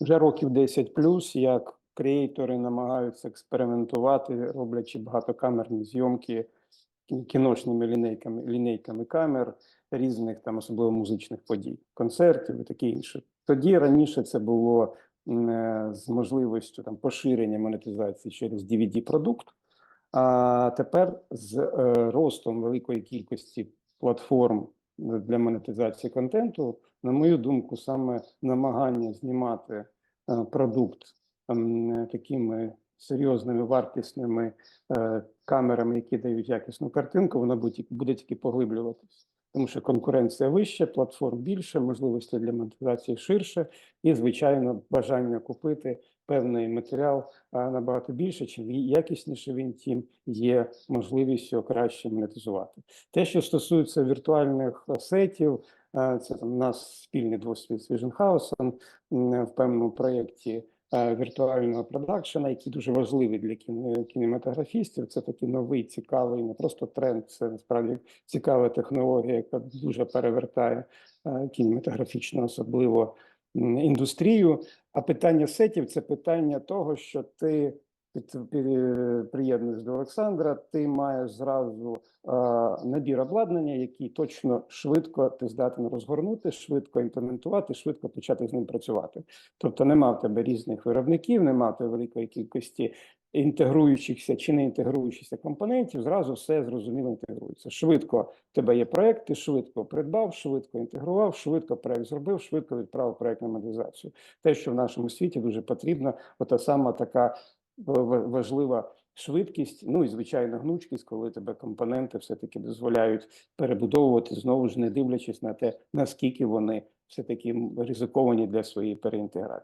вже років 10 плюс, як креатори намагаються експериментувати, роблячи багатокамерні зйомки кін- кіношними лінейками, лінейками камер різних там, особливо музичних подій, концертів і таке інше. Тоді раніше це було е, з можливістю там поширення монетизації через DVD-продукт. А тепер з е, ростом великої кількості платформ для монетизації контенту, на мою думку, саме намагання знімати е, продукт ем, такими серйозними вартісними е, камерами, які дають якісну картинку, вона буде, тільки- поглиблюватися. Тому що конкуренція вища, платформ більше, можливості для монетизації ширше, і, звичайно, бажання купити певний матеріал набагато більше, чим якісніше він тим є можливістю краще монетизувати. Те, що стосується віртуальних сетів, це там у нас спільний досвід з Vision House в певному проєкті віртуального продакшена, який дуже важливий для кінематографістів. Це такий новий, цікавий, не просто тренд, це насправді цікава технологія, яка дуже перевертає кінематографічно, кінематографічну, особливо індустрію. А питання сетів це питання того, що ти приєднуєш до Олександра, ти маєш зразу е, набір обладнання, який точно швидко ти здатен розгорнути, швидко імплементувати, швидко почати з ним працювати. Тобто нема в тебе різних виробників, нема в тебе великої кількості інтегруючихся чи не інтегруючихся компонентів, зразу все зрозуміло інтегрується. Швидко в тебе є проект, ти швидко придбав, швидко інтегрував, швидко проект зробив, швидко відправив проект на монетизацію. Те, що в нашому світі дуже потрібно, ота сама така важлива швидкість, ну і звичайно гнучкість, коли тебе компоненти все-таки дозволяють перебудовувати, знову ж не дивлячись на те, наскільки вони все-таки ризиковані для своєї переінтеграції.